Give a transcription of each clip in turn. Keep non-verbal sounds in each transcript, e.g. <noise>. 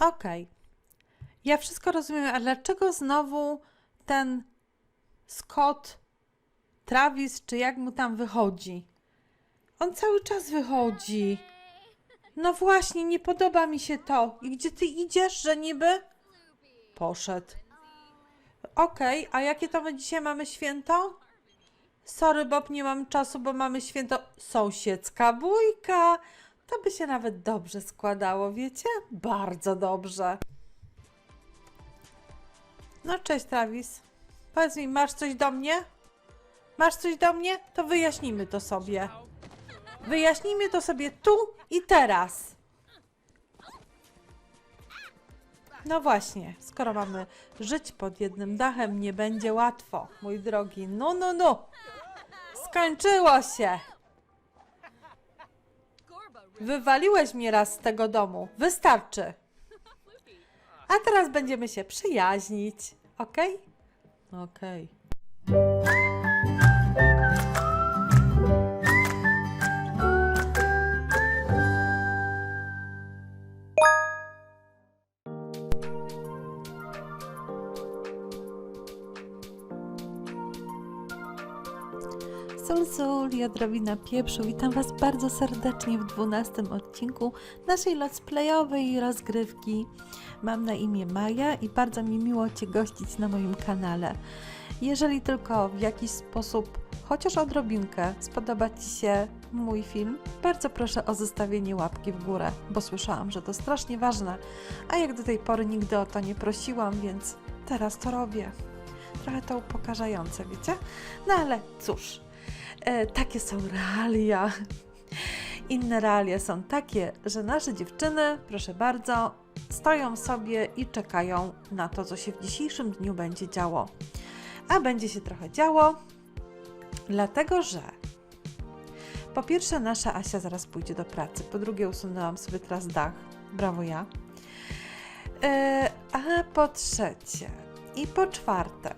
Okej. Ja wszystko rozumiem, a dlaczego znowu ten Scott, Travis, czy jak mu tam wychodzi? On cały czas wychodzi. No właśnie, nie podoba mi się to. I gdzie ty idziesz, że niby? Poszedł. Okej, a jakie to my dzisiaj mamy święto? Sorry, Bob, nie mam czasu, bo mamy święto sąsiedzka bójka. To by się nawet dobrze składało, wiecie? Bardzo dobrze. No, cześć, Travis. Powiedz mi, masz coś do mnie? Masz coś do mnie? To wyjaśnimy to sobie. Wyjaśnijmy to sobie tu i teraz. No właśnie, skoro mamy żyć pod jednym dachem, nie będzie łatwo, mój drogi. No, no, no. Skończyło się. Wywaliłeś mnie raz z tego domu. Wystarczy. A teraz będziemy się przyjaźnić. Ok? Okej. Sól, sól i odrobina pieprzu. Witam Was bardzo serdecznie w dwunastym odcinku naszej let's playowej rozgrywki. Mam na imię Maja i bardzo mi miło Cię gościć na moim kanale. Jeżeli tylko w jakiś sposób, chociaż odrobinkę, spodoba Ci się mój film, bardzo proszę o zostawienie łapki w górę, bo słyszałam, że to strasznie ważne, a jak do tej pory nigdy o to nie prosiłam, więc teraz to robię. Trochę to upokarzające, wiecie? No ale cóż, e, takie są realia. Inne realia są takie, że nasze dziewczyny, proszę bardzo, stoją sobie i czekają na to, co się w dzisiejszym dniu będzie działo. A będzie się trochę działo, dlatego że po pierwsze, nasza Asia zaraz pójdzie do pracy. Po drugie, usunęłam sobie teraz dach. Brawo ja. E, a po trzecie i po czwarte,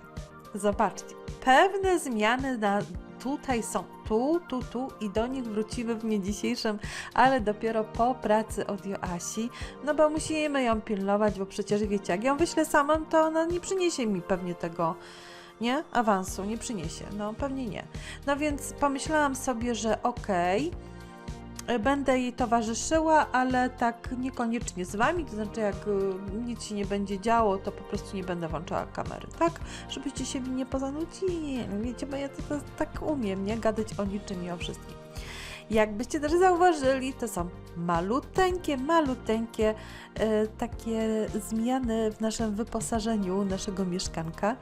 zobaczcie, pewne zmiany na, tutaj są, tu, tu, tu i do nich wrócimy w dniu dzisiejszym, ale dopiero po pracy od Joasi, no bo musimy ją pilnować, bo przecież wiecie, jak ją wyślę samą, to ona nie przyniesie mi pewnie tego, nie? Awansu, nie przyniesie, no pewnie nie. No więc pomyślałam sobie, że okej, Będę jej towarzyszyła, ale tak niekoniecznie z wami, to znaczy jak y, nic się nie będzie działo, to po prostu nie będę włączała kamery, tak? Żebyście się mi nie pozanudzili, wiecie, bo ja to, to tak umiem, nie? Gadać o niczym i o wszystkim. Jakbyście też zauważyli, to są maluteńkie, maluteńkie e, takie zmiany w naszym wyposażeniu naszego mieszkanka.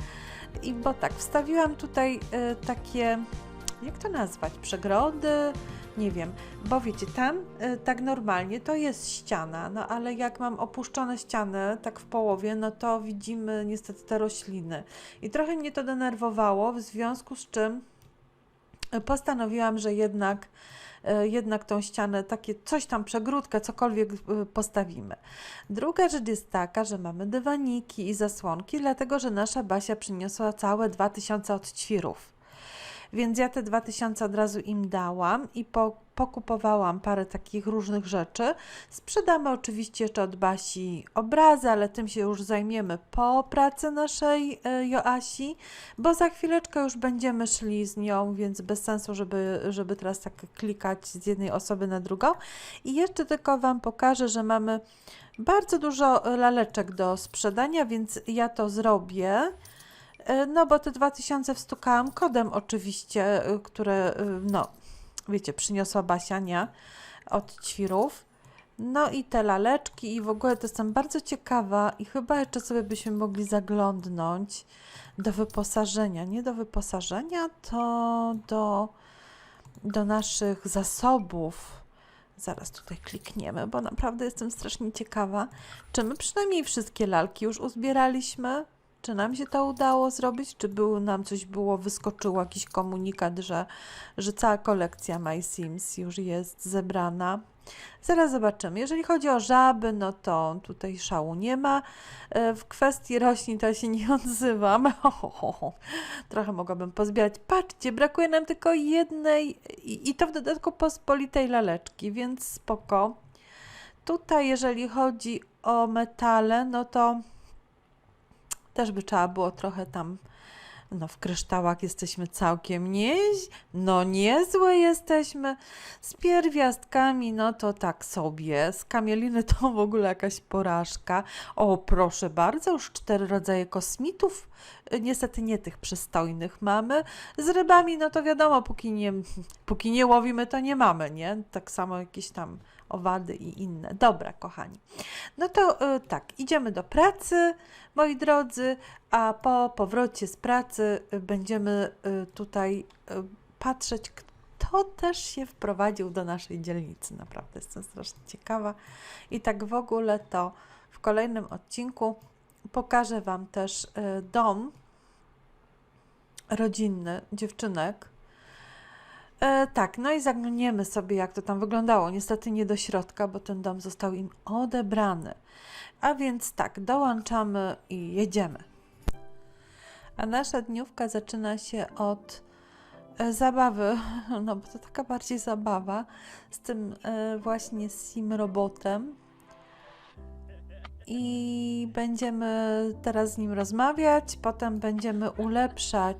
I bo tak, wstawiłam tutaj e, takie, jak to nazwać, przegrody, nie wiem, bo wiecie, tam y, tak normalnie to jest ściana, no ale jak mam opuszczone ściany tak w połowie, no to widzimy niestety te rośliny. I trochę mnie to denerwowało, w związku z czym y, postanowiłam, że jednak y, jednak tą ścianę, takie coś tam, przegródkę, cokolwiek y, postawimy. Druga rzecz jest taka, że mamy dywaniki i zasłonki, dlatego że nasza Basia przyniosła całe 2000 odćwirów. Więc ja te 2000 od razu im dałam i po, pokupowałam parę takich różnych rzeczy. Sprzedamy oczywiście jeszcze od Basi obrazy, ale tym się już zajmiemy po pracy naszej e, Joasi, bo za chwileczkę już będziemy szli z nią, więc bez sensu, żeby, żeby teraz tak klikać z jednej osoby na drugą. I jeszcze tylko Wam pokażę, że mamy bardzo dużo laleczek do sprzedania, więc ja to zrobię. E, No, bo te 2000 wstukałam kodem oczywiście, y, które, y, no, wiecie, przyniosła Basiania od ćwirów. No i te laleczki i w ogóle to jestem bardzo ciekawa i chyba jeszcze sobie byśmy mogli zaglądnąć do wyposażenia. Nie do wyposażenia, to do, do naszych zasobów. Zaraz tutaj klikniemy, bo naprawdę jestem strasznie ciekawa, czy my przynajmniej wszystkie lalki już uzbieraliśmy? Czy nam się to udało zrobić? Czy był, nam coś było, wyskoczył jakiś komunikat, że, że cała kolekcja My Sims już jest zebrana? Zaraz zobaczymy. Jeżeli chodzi o żaby, no to tutaj szału nie ma. E, W kwestii roślin to się nie <laughs> odzywam. <laughs> Trochę mogłabym pozbierać. Patrzcie, brakuje nam tylko jednej i, i to w dodatku pospolitej laleczki, więc spoko. Tutaj, jeżeli chodzi o metale, no to też by trzeba było trochę tam. No, w kryształach jesteśmy całkiem nie, no niezłe jesteśmy. Z pierwiastkami, no to tak sobie. Z kamieliny to w ogóle jakaś porażka. O, proszę bardzo, już cztery rodzaje kosmitów. Y, Niestety nie tych przystojnych mamy. Z rybami, no to wiadomo, póki nie, póki nie łowimy, to nie mamy, nie? Tak samo jakieś tam owady i inne. Dobra, kochani. No to y, tak, idziemy do pracy, moi drodzy, a po powrocie z pracy y, będziemy y, tutaj patrzeć, kto też się wprowadził do naszej dzielnicy. Naprawdę jestem strasznie ciekawa. I tak w ogóle to w kolejnym odcinku pokażę Wam też dom rodzinny dziewczynek. E, tak, no i zaglądniemy sobie, jak to tam wyglądało. Niestety nie do środka, bo ten dom został im odebrany. A więc tak, dołączamy i jedziemy. A nasza dniówka zaczyna się od e, zabawy, <laughs> no bo to taka bardziej zabawa, z tym e, właśnie sim robotem. I będziemy teraz z nim rozmawiać, potem będziemy ulepszać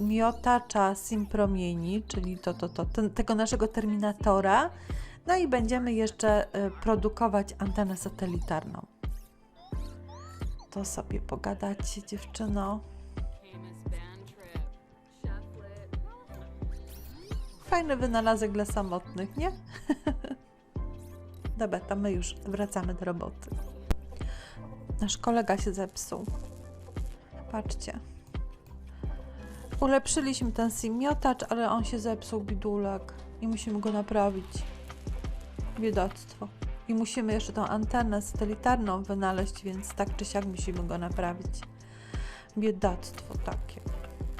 miotacza sim promieni, czyli to, to, to, ten, tego naszego terminatora. No i będziemy jeszcze y, produkować antenę satelitarną. To sobie pogadacie, dziewczyno. Fajny wynalazek dla samotnych, nie? <laughs> Dobra, to my już wracamy do roboty. Nasz kolega się zepsuł. Patrzcie. Ulepszyliśmy ten simmiotacz, ale on się zepsuł, bidulek. I musimy go naprawić. Biedactwo. I musimy jeszcze tą antenę satelitarną wynaleźć, więc tak czy siak musimy go naprawić. Biedactwo takie.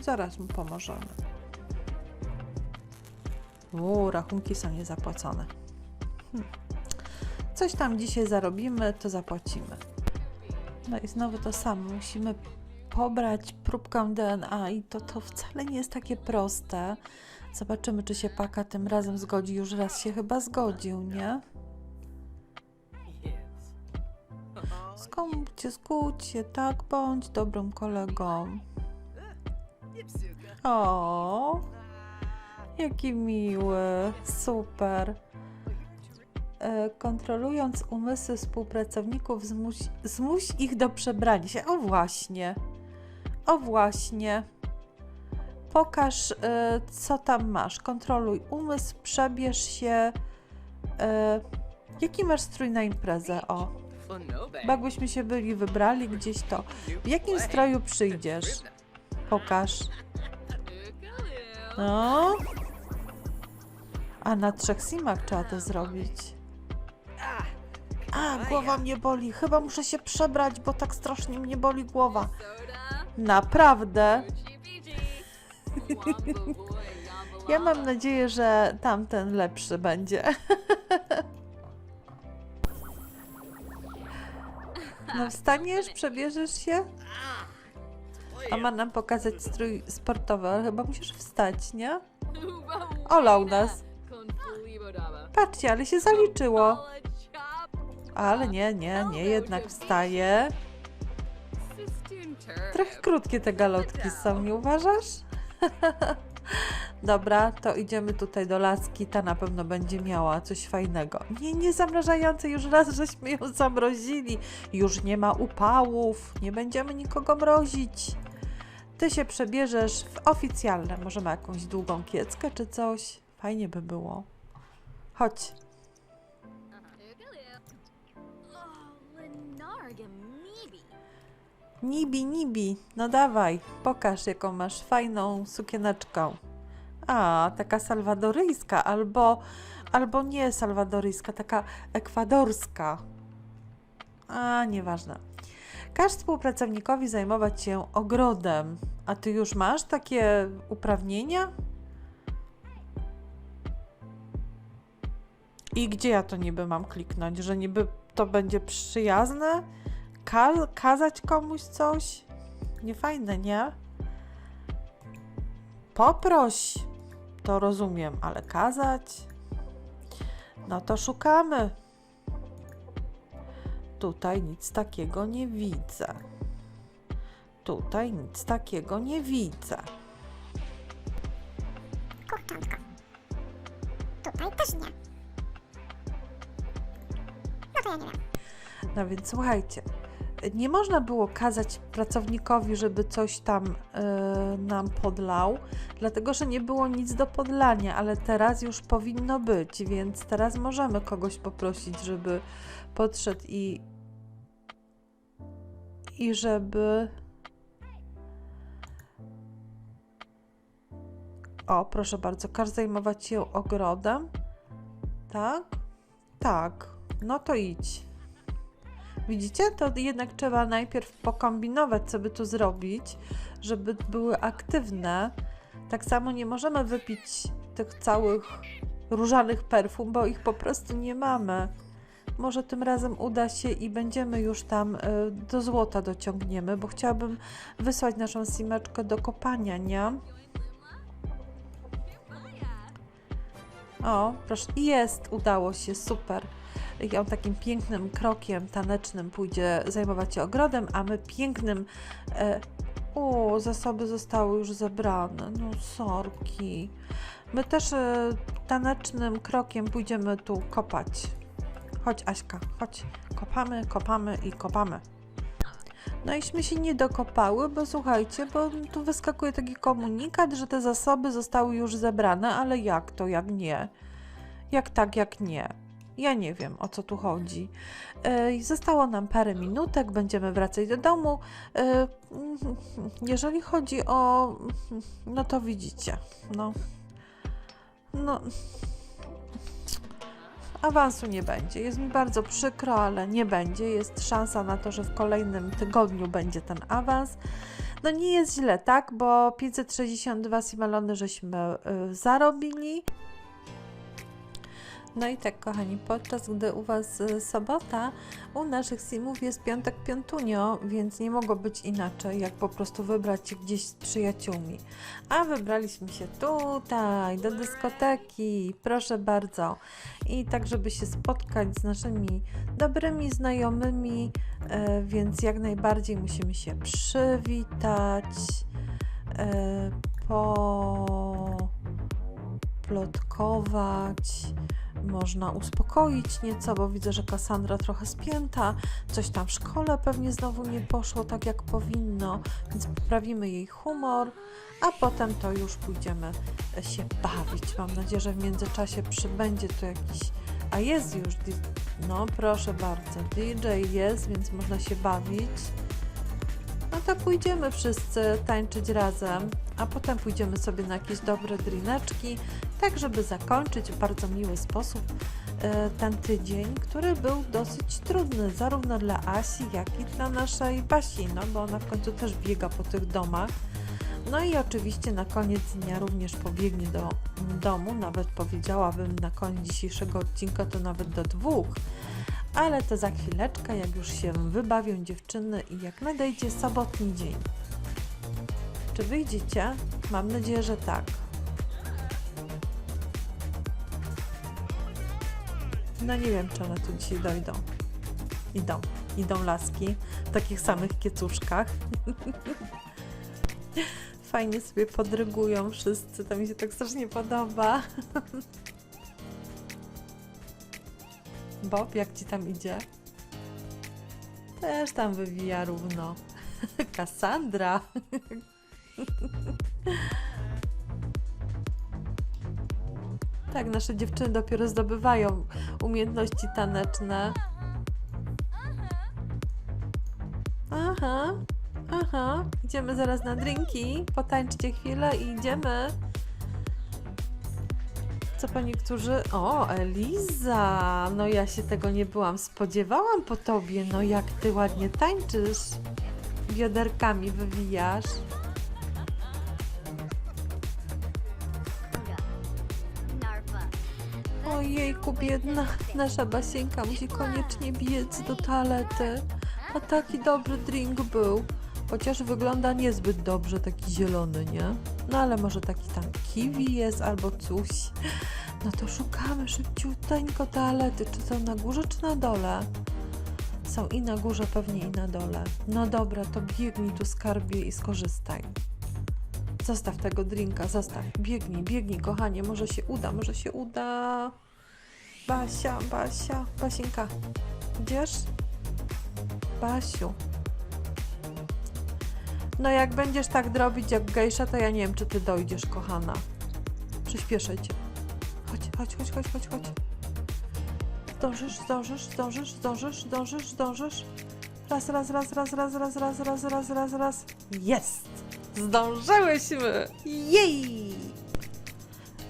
Zaraz mu pomożemy. Uuu, rachunki są niezapłacone. Hm. Coś tam dzisiaj zarobimy, to zapłacimy. No i znowu to samo. Musimy pobrać próbkę DNA i to, to wcale nie jest takie proste. Zobaczymy, czy się Paka tym razem zgodzi. Już raz się chyba zgodził, nie? Skądcie, skódźcie, tak, bądź dobrym kolegą. O, jaki miły, super. E, Kontrolując umysły współpracowników, zmuś, zmuś ich do przebrania się. O właśnie. O właśnie. Pokaż, e, co tam masz. Kontroluj umysł, przebierz się. E, jaki masz strój na imprezę? O, jakbyśmy się byli wybrali gdzieś to. W jakim stroju przyjdziesz? Pokaż. No. A na trzech simach trzeba to zrobić. A, głowa mnie boli. Chyba muszę się przebrać, bo tak strasznie mnie boli głowa. Naprawdę. <laughs> Ja mam nadzieję, że tamten lepszy będzie. <laughs> No wstaniesz, przebierzesz się? A ma nam pokazać strój sportowy, ale chyba musisz wstać, nie? Olał nas. Patrzcie, ale się zaliczyło. Ale nie, nie, nie, jednak wstaje. Trochę krótkie te galotki są, nie uważasz? <laughs> Dobra, to idziemy tutaj do laski, ta na pewno będzie miała coś fajnego. Nie, nie zamrażające, już raz żeśmy ją zamrozili. Już nie ma upałów, nie będziemy nikogo mrozić. Ty się przebierzesz w oficjalne, może ma jakąś długą kieckę czy coś. Fajnie by było. Chodź. Nibi, nibi, no dawaj, pokaż jaką masz fajną sukieneczkę. A, taka salwadoryjska, albo, albo nie salwadoryjska, taka ekwadorska. A, nieważne. Każ współpracownikowi zajmować się ogrodem. A ty już masz takie uprawnienia? I gdzie ja to niby mam kliknąć? Że niby to będzie przyjazne? Ka- kazać komuś coś? Niefajne, nie? Poproś, to rozumiem, ale kazać? No to szukamy. Tutaj nic takiego nie widzę. Tutaj nic takiego nie widzę. Kurczątko. Tutaj też nie. No to ja nie wiem. No więc słuchajcie, nie można było kazać pracownikowi, żeby coś tam e, nam podlał, dlatego że nie było nic do podlania, ale teraz już powinno być, więc teraz możemy kogoś poprosić, żeby podszedł i i żeby O, proszę bardzo, każ zajmować się ogrodem. Tak? Tak. No to idź. Widzicie? To jednak trzeba najpierw pokombinować, co by tu zrobić, żeby były aktywne. Tak samo nie możemy wypić tych całych różanych perfum, bo ich po prostu nie mamy. Może tym razem uda się i będziemy już tam y, do złota dociągniemy, bo chciałabym wysłać naszą simeczkę do kopania, nie? O, proszę, jest, udało się, super. I on takim pięknym krokiem tanecznym pójdzie zajmować się ogrodem, a my pięknym. E, o, zasoby zostały już zebrane. No, sorki. My też e, tanecznym krokiem pójdziemy tu kopać. Chodź, Aśka, chodź. Kopamy, kopamy i kopamy. No iśmy się nie dokopały, bo słuchajcie, bo tu wyskakuje taki komunikat, że te zasoby zostały już zebrane, ale jak to, jak nie? Jak tak, jak nie? Ja nie wiem, o co tu chodzi. Yy, Zostało nam parę minutek, będziemy wracać do domu. Yy, Jeżeli chodzi o. No to widzicie. No. No. Awansu nie będzie. Jest mi bardzo przykro, ale nie będzie. Jest szansa na to, że w kolejnym tygodniu będzie ten awans. No nie jest źle, tak? Bo 562 simalony żeśmy y, zarobili. No i tak, kochani, podczas gdy u Was y, sobota, u naszych simów jest piątek piątunio, więc nie mogło być inaczej, jak po prostu wybrać się gdzieś z przyjaciółmi. A wybraliśmy się tutaj, do dyskoteki, proszę bardzo. I tak, żeby się spotkać z naszymi dobrymi znajomymi, e, więc jak najbardziej musimy się przywitać, e, poplotkować, można uspokoić nieco, bo widzę, że Kassandra trochę spięta, coś tam w szkole pewnie znowu nie poszło tak jak powinno, więc poprawimy jej humor, a potem to już pójdziemy się bawić. Mam nadzieję, że w międzyczasie przybędzie tu jakiś. A jest już. No, proszę bardzo. DJ jest, więc można się bawić. No to pójdziemy wszyscy tańczyć razem, a potem pójdziemy sobie na jakieś dobre drineczki, tak żeby zakończyć w bardzo miły sposób e, ten tydzień, który był dosyć trudny, zarówno dla Asi, jak i dla naszej Basi, no bo ona w końcu też biega po tych domach. No i oczywiście na koniec dnia również pobiegnie do domu, nawet powiedziałabym na koniec dzisiejszego odcinka to nawet do dwóch. Ale to za chwileczkę, jak już się wybawią dziewczyny i jak nadejdzie sobotni dzień. Czy wyjdziecie? Mam nadzieję, że tak. No nie wiem, czy one tu dzisiaj dojdą. Idą, idą laski w takich samych kiecuszkach. <laughs> Fajnie sobie podrygują wszyscy, to mi się tak strasznie podoba. <laughs> Bob, jak ci tam idzie? Też tam wywija równo. <laughs> Kassandra. Tak, nasze dziewczyny dopiero zdobywają umiejętności taneczne. Aha, aha. Idziemy zaraz na drinki. Potańczcie chwilę i idziemy. Co pani, którzy. O, Eliza! No ja się tego nie byłam spodziewałam po tobie. No jak ty ładnie tańczysz. Bioderkami wywijasz. Ojejku, biedna. Nasza basieńka musi koniecznie biec do toalety. A taki dobry drink był. Chociaż wygląda niezbyt dobrze, taki zielony, nie? No ale może taki tam kiwi jest albo coś. No to szukamy szybciuteńko toalety. Czy są na górze, czy na dole? Są i na górze, pewnie i na dole. No dobra, to biegnij tu skarbie i skorzystaj. Zostaw tego drinka, zostaw. Biegnij, biegnij, kochanie, może się uda, może się uda. Basia, Basia, Basinka, idziesz? Basiu. No jak będziesz tak drobić jak gejsza, to ja nie wiem, czy ty dojdziesz, kochana. Przyspieszę cię. Chodź, chodź, chodź, chodź, chodź, chodź. Zdążysz, zdążysz, zdążysz, zdążysz, zdążysz, zdążysz. Raz, raz, raz, raz, raz, raz, raz, raz, raz, raz, raz. Jest! Zdążyłyśmy! Jej!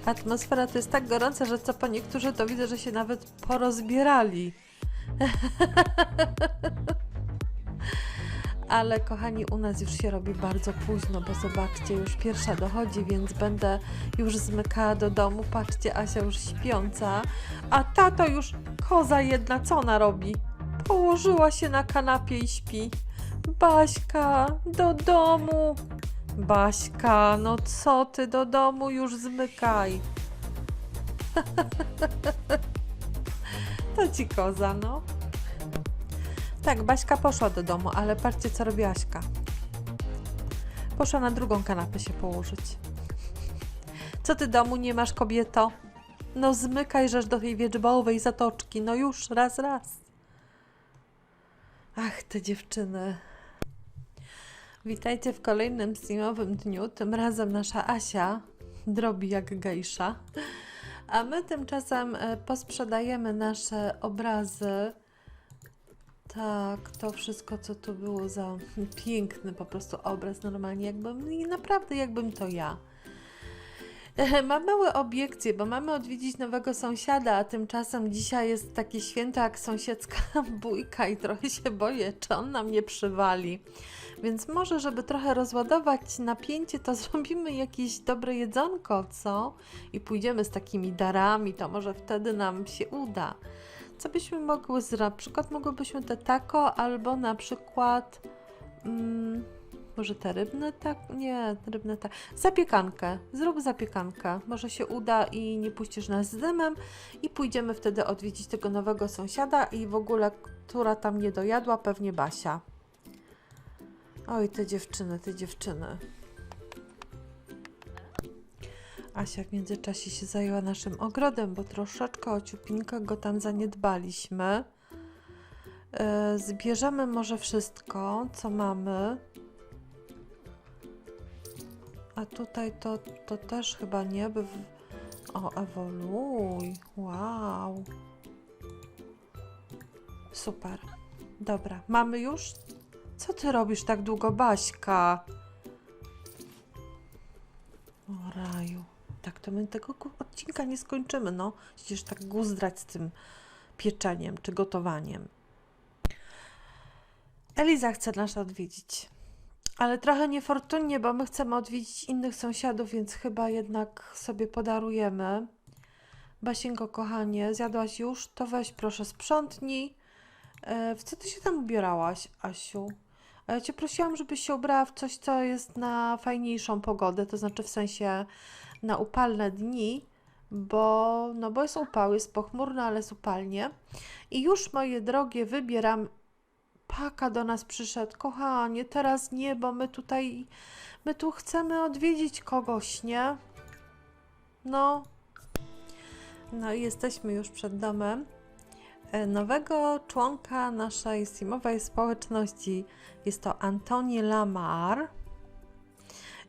Atmosfera to jest tak gorąca, że co po niektórzy to widzę, że się nawet porozbierali. <laughs> Ale kochani, u nas już się robi bardzo późno, bo zobaczcie, już pierwsza dochodzi, więc będę już zmykała do domu. Patrzcie, Asia już śpiąca, a tato już koza jedna, co ona robi? Położyła się na kanapie i śpi. Baśka, do domu. Baśka, no co ty, do domu już zmykaj. <laughs> to ci koza, no. Tak, Baśka poszła do domu, ale patrzcie, co robi Aśka. Poszła na drugą kanapę się położyć. <laughs> Co ty domu nie masz, kobieto? No zmykaj żeż do tej wiedźbowej zatoczki, no już, raz, raz. Ach, te dziewczyny. Witajcie w kolejnym streamowym dniu. Tym razem nasza Asia drobi jak gejsza. A my tymczasem e, posprzedajemy nasze obrazy. Tak, to wszystko, co tu było za piękny po prostu obraz, normalnie jakbym, i naprawdę jakbym to ja. Mam małe obiekcje, bo mamy odwiedzić nowego sąsiada, a tymczasem dzisiaj jest takie święto jak sąsiedzka <laughs> bójka i trochę się boję, czy on nam nie przywali. Więc może, żeby trochę rozładować napięcie, to <laughs> zrobimy jakieś dobre jedzonko, co? I pójdziemy z takimi darami, to może wtedy nam się uda. Co byśmy mogły zrobić? Na przykład mogłybyśmy te taco, albo na przykład... Mm, może te rybne tak? Nie, rybne tak. Zapiekankę. Zrób zapiekankę. Może się uda i nie puścisz nas z dymem i pójdziemy wtedy odwiedzić tego nowego sąsiada i w ogóle, która tam nie dojadła, pewnie Basia. Oj, te dziewczyny, te dziewczyny. Asia w międzyczasie się zajęła naszym ogrodem, bo troszeczkę ociupinkę go tam zaniedbaliśmy. E, Zbierzemy może wszystko, co mamy. A tutaj to, to też chyba nie, by... W... O, ewoluuj. Wow. Super. Dobra, mamy już? Co ty robisz tak długo, Baśka? O raju. Tak, to my tego odcinka nie skończymy, no. Przecież tak guzdrać z tym pieczeniem czy gotowaniem. Eliza chce nas odwiedzić. Ale trochę niefortunnie, bo my chcemy odwiedzić innych sąsiadów, więc chyba jednak sobie podarujemy. Basienko, kochanie, zjadłaś już? To weź proszę sprzątnij. E, w co ty się tam ubierałaś, Asiu? Ja cię prosiłam, żebyś się ubrała w coś, co jest na fajniejszą pogodę, to znaczy w sensie na upalne dni, bo, no bo jest upał, jest pochmurno, ale jest upalnie. I już, moje drogie, wybieram. Paka do nas przyszedł, kochanie, teraz nie, bo my tutaj, my tu chcemy odwiedzić kogoś, nie? No. No i jesteśmy już przed domem e, nowego członka naszej simowej społeczności. Jest to Antoni Lamar.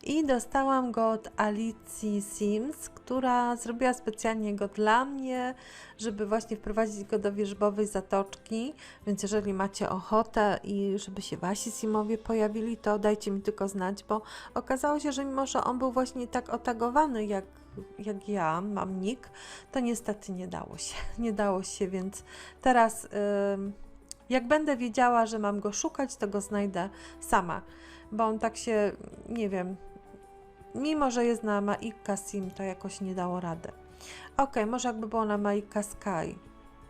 I dostałam go od Alicji Sims, która zrobiła specjalnie go dla mnie, żeby właśnie wprowadzić go do wierzbowej zatoczki. Więc jeżeli macie ochotę i żeby się wasi Simowie pojawili, to dajcie mi tylko znać, bo okazało się, że mimo, że on był właśnie tak otagowany jak, jak ja, mam nick, to niestety nie dało się. <laughs> Nie dało się, więc teraz jak będę wiedziała, że mam go szukać, to go znajdę sama, bo on tak się, nie wiem, mimo że jest na Maika Sim, to jakoś nie dało rady. Ok, może jakby było na Maika Sky.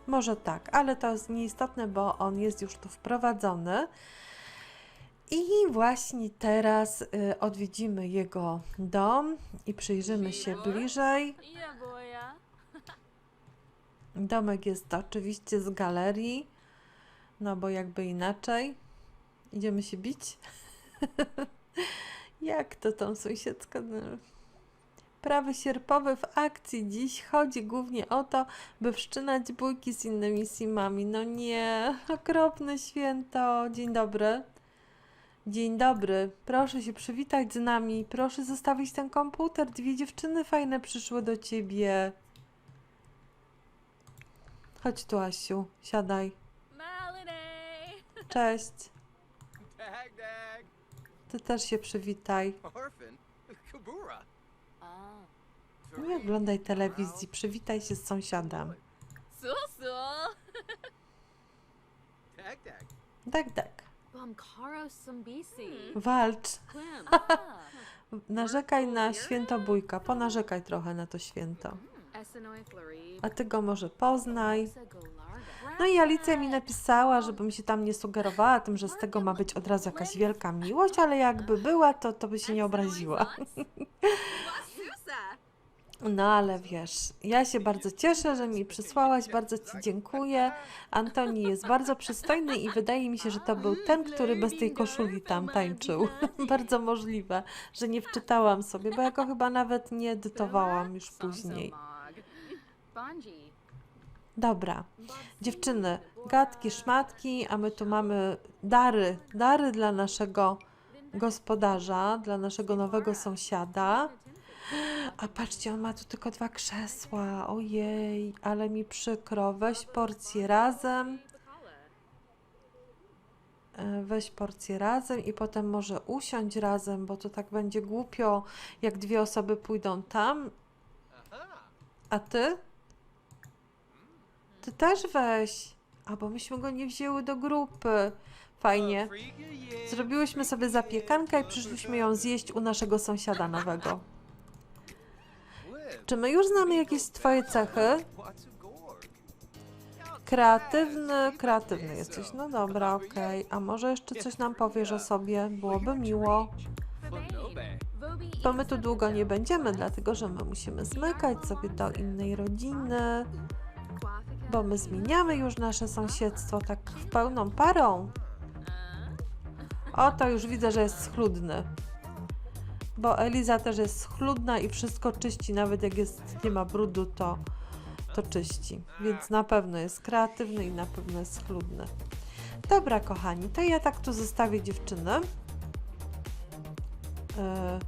Może tak, ale to jest nieistotne, bo on jest już tu wprowadzony. I właśnie teraz y, odwiedzimy jego dom i przyjrzymy się bliżej. Domek jest oczywiście z galerii, no bo jakby inaczej. Idziemy się bić? <laughs> Jak to tą sąsiedzka? no. Prawy sierpowy w akcji dziś chodzi głównie o to, by wszczynać bójki z innymi simami. No nie, okropne święto. Dzień dobry. Dzień dobry. Proszę się przywitać z nami. Proszę zostawić ten komputer. Dwie dziewczyny fajne przyszły do ciebie. Chodź tu, Asiu. Siadaj. Cześć. Ty też się przywitaj. Nie oglądaj telewizji. Przywitaj się z sąsiadem. Tak, tak. Sumbisi. Walcz. <laughs> Narzekaj na święto bójka. Ponarzekaj trochę na to święto. A ty go może poznaj. No i Alicja mi napisała, żebym się tam nie sugerowała tym, że z tego ma być od razu jakaś wielka miłość, ale jakby była, to, to by się nie obraziła. <laughs> <laughs> No ale wiesz, ja się bardzo cieszę, że mi przysłałaś, bardzo Ci dziękuję. Antoni jest bardzo przystojny i wydaje mi się, że to był ten, który bez tej koszuli tam tańczył. <laughs> bardzo możliwe, że nie wczytałam sobie, bo ja go chyba nawet nie edytowałam już później. Dobra, dziewczyny, gadki, szmatki, a my tu mamy dary, dary dla naszego gospodarza, dla naszego nowego sąsiada. A patrzcie, on ma tu tylko dwa krzesła. Ojej, ale mi przykro. Weź porcję razem. E, Weź porcję razem i potem może usiądź razem, bo to tak będzie głupio, jak dwie osoby pójdą tam, a ty? Ty też weź. A bo myśmy go nie wzięły do grupy. Fajnie. Zrobiłyśmy sobie zapiekankę i przyszliśmy ją zjeść u naszego sąsiada nowego. Czy my już znamy jakieś twoje cechy? Kreatywny, kreatywny jesteś. No dobra, okej. A może jeszcze coś nam powiesz o sobie? Byłoby miło. Bo my tu długo nie będziemy, dlatego że my musimy zmykać sobie do innej rodziny, bo my zmieniamy już nasze sąsiedztwo tak w pełną parą. O, to już widzę, że jest schludny. Bo Eliza też jest schludna i wszystko czyści, nawet jak jest, nie ma brudu, to, to czyści. Więc na pewno jest kreatywny i na pewno jest schludny. Dobra, kochani, to ja tak tu zostawię dziewczyny. E,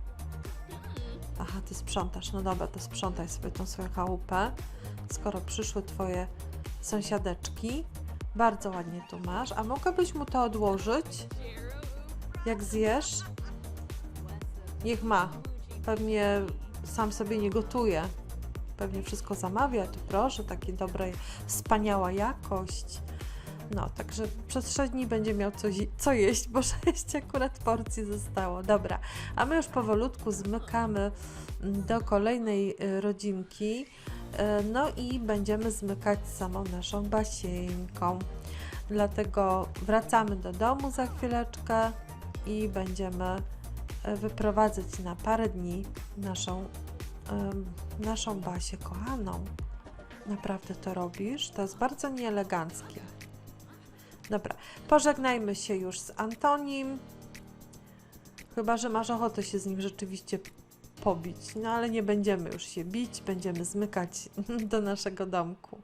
Aha, ty sprzątasz. No dobra, to sprzątaj sobie tą swoją chałupę. Skoro przyszły twoje sąsiadeczki. Bardzo ładnie tu masz. A mogłabyś mu to odłożyć? Jak zjesz? Niech ma. Pewnie sam sobie nie gotuje. Pewnie wszystko zamawia. Tu proszę, takie dobre, wspaniała jakość. No, także przez 6 dni będzie miał coś, co jeść, bo <laughs> 6 akurat porcji zostało. Dobra, a my już powolutku zmykamy mm, do kolejnej y, rodzinki. y, No i będziemy zmykać samą naszą basieńką. Dlatego wracamy do domu za chwileczkę i będziemy wyprowadzać na parę dni naszą, naszą Basię kochaną. Naprawdę to robisz? To jest bardzo nieeleganckie. Dobra, pożegnajmy się już z Antonim. Chyba, że masz ochotę się z nim rzeczywiście pobić. No ale nie będziemy już się bić, będziemy zmykać <laughs> do naszego domku.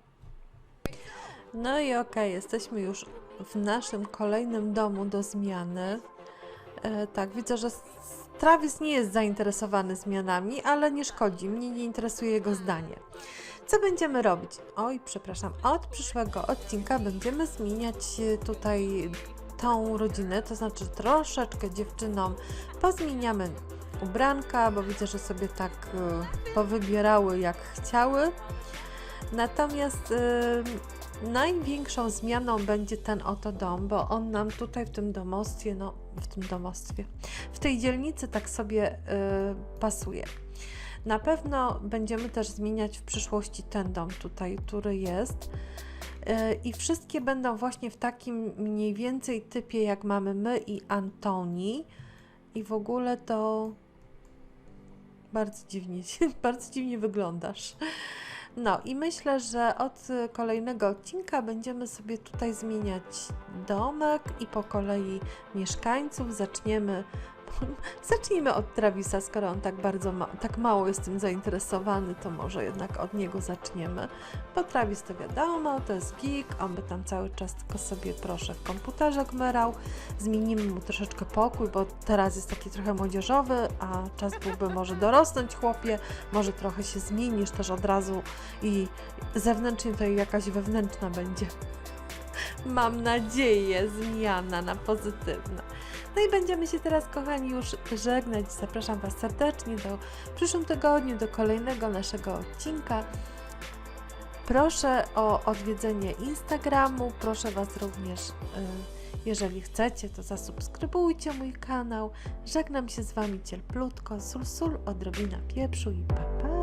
No i okej, jesteśmy już w naszym kolejnym domu do zmiany. E, tak, widzę, że Travis nie jest zainteresowany zmianami, ale nie szkodzi, mnie nie interesuje jego zdanie. Co będziemy robić? Oj, przepraszam, od przyszłego odcinka będziemy zmieniać e, tutaj tą rodzinę, to znaczy troszeczkę dziewczynom pozmieniamy ubranka, bo widzę, że sobie tak e, powybierały jak chciały. Natomiast e, największą zmianą będzie ten oto dom, bo on nam tutaj w tym domostwie, no w tym domostwie, w tej dzielnicy tak sobie e, pasuje. Na pewno będziemy też zmieniać w przyszłości ten dom tutaj, który jest. E, I wszystkie będą właśnie w takim mniej więcej typie, jak mamy my i Antoni. I w ogóle to bardzo dziwnie, <laughs> bardzo dziwnie wyglądasz. No i myślę, że od y, kolejnego odcinka będziemy sobie tutaj zmieniać domek i po kolei mieszkańców. Zaczniemy, <laughs> zacznijmy od Travisa, skoro on tak bardzo ma, tak mało jest tym zainteresowany, to może jednak od niego zaczniemy. Bo Travis to wiadomo, to jest geek, on by tam cały czas tylko sobie proszę w komputerze gmerał. Zmienimy mu troszeczkę pokój, bo teraz jest taki trochę młodzieżowy, a czas byłby może dorosnąć chłopie, może trochę się zmienisz też od razu i zewnętrznie to jakaś wewnętrzna będzie. Mam nadzieję, zmiana na pozytywne. No i będziemy się teraz, kochani, już żegnać. Zapraszam Was serdecznie do przyszłym tygodniu, do kolejnego naszego odcinka. Proszę o odwiedzenie Instagramu. Proszę Was również, y, jeżeli chcecie, to zasubskrybujcie mój kanał. Żegnam się z Wami cieplutko. Sul, sul, odrobina pieprzu i pa.